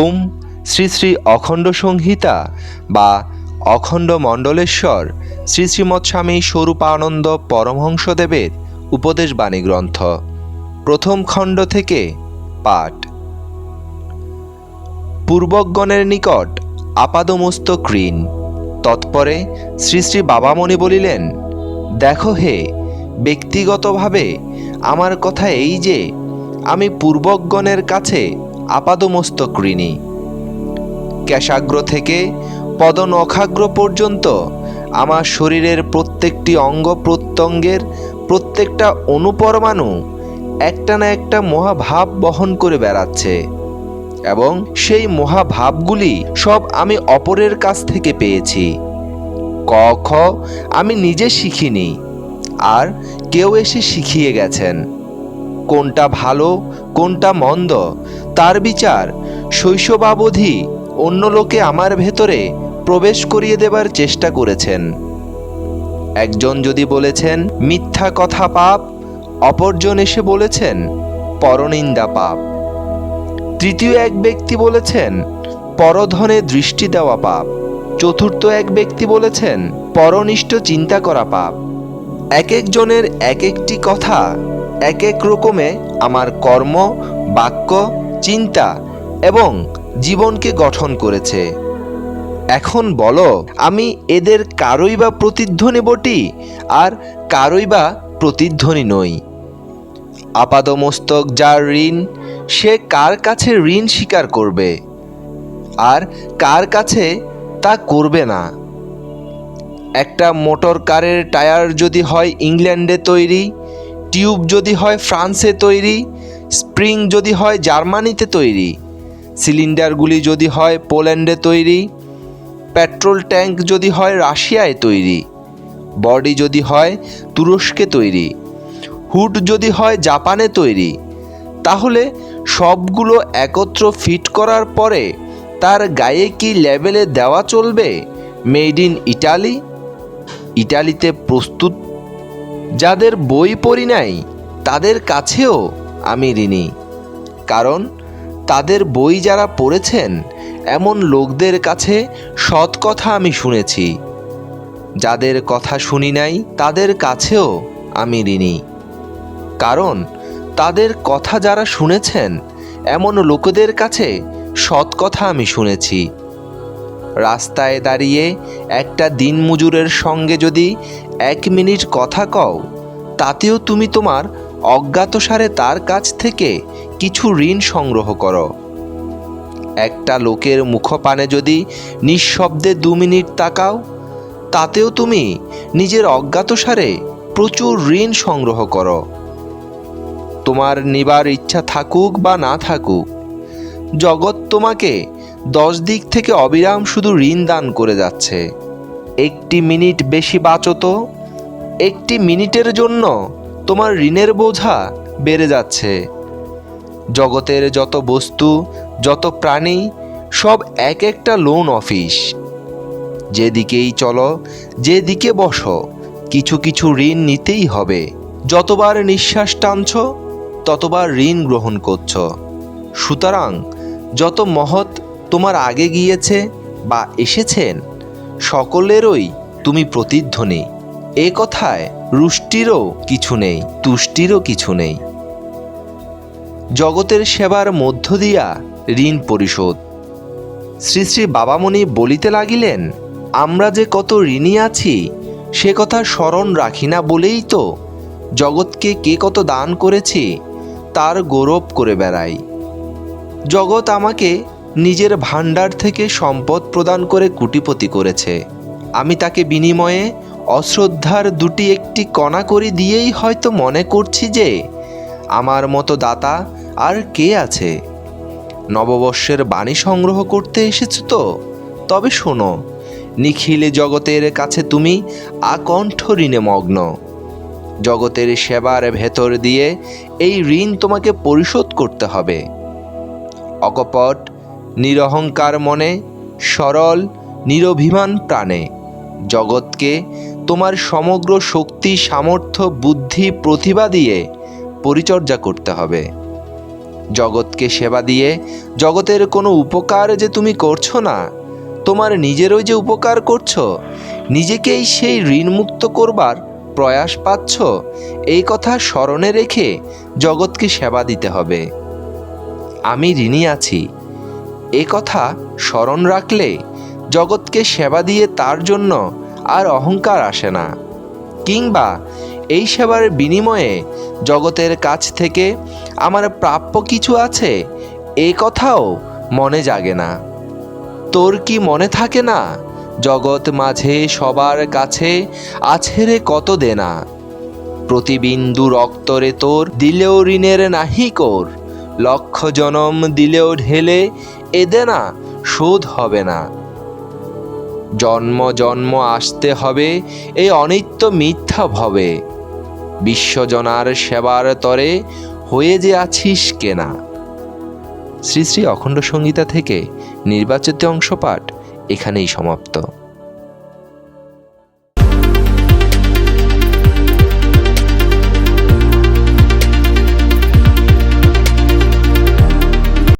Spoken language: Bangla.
ওম শ্রী শ্রী অখণ্ড সংহিতা বা অখণ্ড মণ্ডলেশ্বর শ্রী শ্রীমৎস্বামী স্বরূপানন্দ পরমহংসদেবের উপদেশবাণী গ্রন্থ, প্রথম খণ্ড থেকে পাঠ। পূর্বজ্ঞনের নিকট আপাদমস্তক ঋণ তৎপরে শ্রী শ্রী বাবামণি বলিলেন, দেখো হে, ব্যক্তিগতভাবে আমার কথা এই যে, আমি পূর্বজ্ঞনের কাছে আপাদমস্তক ঋণী কেশাগ্র থেকে পদনখাগ্র পর্যন্ত আমার শরীরের প্রত্যেকটি অঙ্গ প্রত্যঙ্গের প্রত্যেকটা অনুপরমাণু একটা না একটা মহাভাব বহন করে বেড়াচ্ছে এবং সেই মহাভাবগুলি সব আমি অপরের কাছ থেকে পেয়েছি। ক, খ, আমি নিজে শিখিনি আর কেউ এসে শিখিয়ে গেছেন। কোনটা ভালো, কোনটা মন্দ তার বিচার শৈশবাবধি অন্য লোকে আমার ভেতরে প্রবেশ করিয়ে দেবার চেষ্টা করেছেন। একজন যদি বলেছেন, মিথ্যা কথা পাপ অপরজন এসে বলেছেন, পরনিন্দা পাপ তৃতীয় এক ব্যক্তি বলেছেন, পরধনে দৃষ্টি দেওয়া পাপ চতুর্থ এক ব্যক্তি বলেছেন, পরনিষ্ঠ চিন্তা করা পাপ এক একজনের এক একটি কথা এক এক রকমে আমার কর্ম, বাক্য চিন্তা এবং জীবনকে গঠন করেছে। এখন বলো, আমি এদের কারই বা প্রতিধ্বনি বটি আর কারই বা প্রতিধ্বনি নই। আপাদমস্তক যার ঋণ, সে কার কাছে ঋণ স্বীকার করবে? আর কার কাছে তা করবে না? একটা মোটর কারের টায়ার যদি হয় ইংল্যান্ডে তৈরি, টিউব যদি হয় ফ্রান্সে তৈরি স্প্রিং যদি হয় জার্মানিতে তৈরি, সিলিন্ডারগুলি যদি হয় পোল্যান্ডে তৈরি, পেট্রোল ট্যাঙ্ক যদি হয় রাশিয়ায় তৈরি, বডি যদি হয় তুরস্কে তৈরি, হুড যদি হয় জাপানে তৈরি, তাহলে সবগুলো একত্র ফিট করার পরে তার গায়ে কি লেভেলে দেওয়া চলবে? Made in Italy? ইটালিতে প্রস্তুত? যাদের বই পড়ি নাই, তাদের কাছেও? আমি ঋণী। কারণ তাদের বই যারা পড়েছেন, এমন লোকদের কাছে সৎ কথা আমি শুনেছি। যাদের কথা শুনি নাই, তাদের কাছেও আমি ঋণী। কারণ তাদের কথা যারা শুনেছেন, এমন লোকেদের কাছে সৎ কথা আমি শুনেছি। রাস্তায় দাঁড়িয়ে একটা দিনমজুরের সঙ্গে যদি এক মিনিট কথা কও, তাতেও তুমি তোমার অজ্ঞাতসারে তার কাছ থেকে কিছু ঋণ সংগ্রহ করো। একটা লোকের মুখপানে যদি নিঃশব্দে দু মিনিট তাকাও, তাতেও তুমি নিজের অজ্ঞাতসারে প্রচুর ঋণ সংগ্রহ করো। তোমার নিবার ইচ্ছা থাকুক বা না থাকুক, জগৎ তোমাকে দশ দিক থেকে অবিরাম শুধু ঋণ দান করে যাচ্ছে। একটি মিনিট বেশি বাঁচত একটি মিনিটের জন্য তোমার ঋণের বোঝা বেড়ে যাচ্ছে। জগতের যত বস্তু, যত প্রাণী, সব এক একটা লোন অফিস যেদিকেই চলো, যেদিকে বসো, কিছু কিছু ঋণ নিতেই হবে। যতবার নিঃশ্বাস টানছ, ততবার ঋণ গ্রহণ করছ। সুতরাং যত মহৎ তোমার আগে গিয়েছে বা এসেছেন, সকলেরই তুমি প্রতিধ্বনি। এ কথায় রুষ্টিরও কিছু নেই, তুষ্টিরও কিছু নেই। জগতের সেবার মধ্য দিয়া ঋণ পরিশোধ। শ্রী শ্রী বাবামণি বলিতে লাগিলেন, আমরা যে কত ঋণী আছি, সে কথা স্মরণ রাখি না বলেই তো জগৎকে কে কত দান করেছি, তার গৌরব করে বেড়াই। জগৎ আমাকে নিজের ভাণ্ডার থেকে সম্পদ প্রদান করে কুটিপতি করেছে। আমি তাকে বিনিময়ে অশ্রদ্ধার দুটি একটি কণা করি দিয়েই হয়তো মনে করছি যে আমার মতো দাতা আর কে আছে। নববর্ষের বাণী সংগ্রহ করতে এসেছ তো? তবে শোনো, নিখিলে জগতের কাছে তুমি আকণ্ঠ ঋণে মগ্ন। জগতের সেবার ভেতর দিয়ে এই ঋণ তোমাকে পরিশোধ করতে হবে। অকপট, নিরহংকার মনে, সরল, নিরভিমান প্রাণে জগৎকে তোমার সমগ্র শক্তি, সামর্থ্য, বুদ্ধি, প্রতিভা দিয়ে পরিচর্যা করতে হবে। জগৎকে সেবা দিয়ে জগতের কোনো উপকার যে তুমি করছ না, তোমার নিজেরও যে উপকার করছ, নিজেকেই সেই ঋণমুক্ত করবার প্রয়াস পাচ্ছ, এই কথা স্মরণে রেখে জগৎকে সেবা দিতে হবে। আমি ঋণী আছি। এ কথা স্মরণ রাখলে জগৎকে সেবা দিয়ে তার জন্য আর অহংকার আসে না। কিংবা এই সেবার বিনিময়ে জগতের কাছ থেকে আমার প্রাপ্য কিছু আছে এই কথাও মনে জাগে না। তোর কি মনে থাকে না, জগৎ মাঝে সবার কাছে আছে রে কত দেনা? প্রতিবিন্দু রক্তরে তোর, দিলেও ঋণের নাহি কোর। লক্ষ জনম দিলেও ঢেলে এ দেনা শোধ হবে না। জন্ম জন্ম আসতে হবে, এই অনিত্য মিথ্যা ভবে। বিশ্বজনার সেবার তরে হয়ে যে আছিস কেনা। শ্রী শ্রী অখণ্ড সংগীতা থেকে নির্বাচিত অংশ পাঠ এখানেই সমাপ্ত।